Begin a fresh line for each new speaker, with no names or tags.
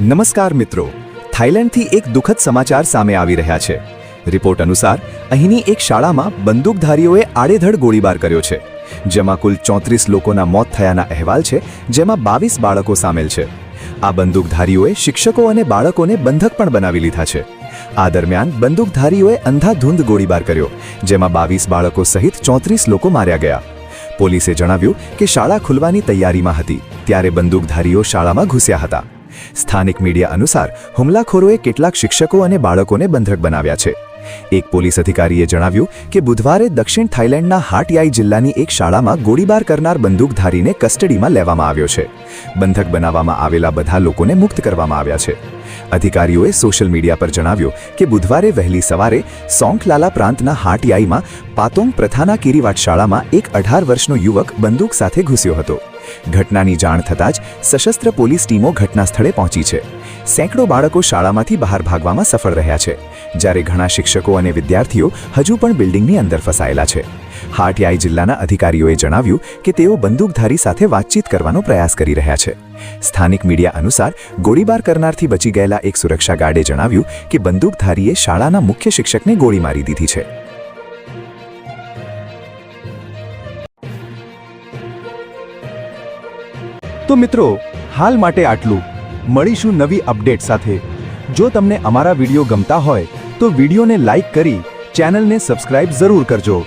નમસ્કાર મિત્રો. થાઇલેન્ડથી એક દુઃખદ સમાચાર સામે આવી રહ્યા છે. રિપોર્ટ અનુસાર, અહીંની એક શાળામાં બંદૂકધારીઓએ આડેધડ ગોળીબાર કર્યો છે. જેમાં કુલ ચોત્રીસ લોકોના મોત થયાના અહેવાલ છે, જેમાં બાવીસ બાળકો સામેલ છે. આ બંદૂકધારીઓએ શિક્ષકો અને બાળકોને બંધક પણ બનાવી લીધા છે. આ દરમિયાન બંદૂકધારીઓએ અંધાધૂંધ ગોળીબાર કર્યો, જેમાં બાવીસ બાળકો સહિત ચોત્રીસ લોકો માર્યા ગયા. પોલીસે જણાવ્યું કે શાળા ખુલવાની તૈયારીમાં હતી, ત્યારે બંદૂકધારીઓ શાળામાં ઘૂસ્યા હતા. સ્થાનિક મીડિયા અનુસાર હુમલાખોરોએ કેટલાક શિક્ષકો અને બાળકોને બંધક બનાવ્યા છે. એક પોલીસ અધિકારીએ જણાવ્યું કે બુધવારે દક્ષિણ થાઇલેન્ડના હાટયાઈ જિલ્લાની એક શાળામાં ગોળીબાર કરનાર બંદૂકધારીને કસ્ટડીમાં લેવામાં આવ્યો છે. બંધક બનાવવામાં આવેલા બધા લોકોને મુક્ત કરવામાં આવ્યા છે. અધિકારીઓએ સોશિયલ મીડિયા પર જણાવ્યું કે બુધવારે વહેલી સવારે સોંખલાલા પ્રાંતના હાટયાઈમાં પાતોંગ પ્રથાના કિરીવાટ શાળામાં એક અઢાર વર્ષનો યુવક બંદૂક સાથે ઘૂસ્યો હતો. ઘટનાની જાણ થતાં જ સશસ્ત્ર પોલીસ ટીમો ઘટના સ્થળે પહોંચી છે. સેંકડો બાળકો શાળામાંથી બહાર ભાગવામાં સફળ રહ્યા છે. જ્યારે ઘણા શિક્ષકો અને વિદ્યાર્થીઓ હજુ પણ બિલ્ડિંગની અંદર ફસાયેલા છે. હાટિયાઈ જિલ્લાના અધિકારીઓએ જણાવ્યું કે તેઓ બંદૂકધારી સાથે વાતચીત કરવાનો પ્રયાસ કરી રહ્યા છે. સ્થાનિક મીડિયા અનુસાર ગોળીબાર કરનારથી બચી ગયેલા એક સુરક્ષા ગાર્ડે જણાવ્યું કે બંદૂકધારીએ શાળાના મુખ્ય શિક્ષકને ગોળી મારી દીધી છે.
તો મિત્રો, હાલ માટે આટલું. મળીશું નવી અપડેટ સાથે. જો તમને અમારા વીડિયો ગમતા હોય, તો વિડીયોને લાઇક કરી ચેનલને સબસ્ક્રાઇબ જરૂર કરજો.